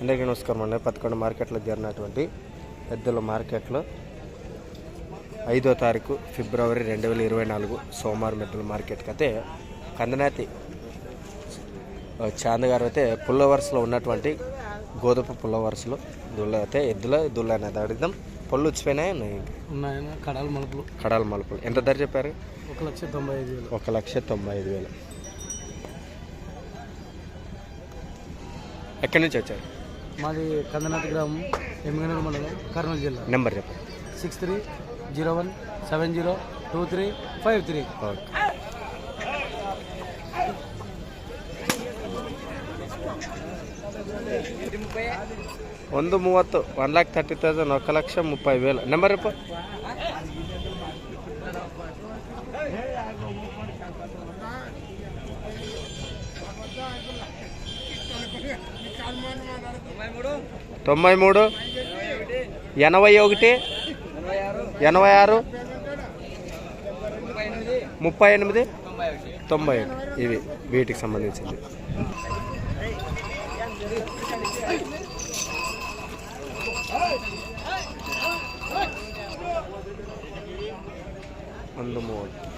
అందరికీ నమస్కారం అండి. పదకొండ మార్కెట్లో జరిగినటువంటి ఎద్దుల మార్కెట్లో ఐదో తారీఖు ఫిబ్రవరి రెండు వేల ఇరవై నాలుగు సోమవారం ఎద్దుల మార్కెట్కి అయితే కందనాతి చాంద్ గారు అయితే పుల్ల వరుసలో ఉన్నటువంటి గోధుమ పుల్ల వరుసలో దుల్ల అయితే ఎద్దుల దుల్ల అనేది అడుగుదాం పళ్ళు వచ్చిపోయినాయి ఉన్నాయి? ఉన్నాయన్న కడాలు మలుపులు. కడాల మలుపులు. ఎంత ధర చెప్పారు? ఒక లక్ష తొంభై ఐదు వేలు. ఒక లక్ష తొంభై ఐదు వేలు. ఎక్కడి నుంచి వచ్చారు? మాది కందనాథ్ గ్రామం ఎమ్మిగనూరు మండలం కర్నూలు జిల్లా నెంబర్ చెప్పండి six three zero one seven zero two three five three okay ಒಂದು ಮೂವತ್ತು ಒನ್ ಲ್ಯಾಕ್ ತರ್ಟಿ ತೌಸಂಡ್ ಒಂದು ಲಕ್ಷ ಮುಪ್ಪೈ ವೇಲು ನಂಬರ್ ಅಪ್ಪ తొంభై మూడు. ఎనభై ఒకటి. ఎనభై ఆరు. ముప్పై ఎనిమిది. తొంభై ఒకటి. ఇవి వీటికి సంబంధించింది. అందుమూడు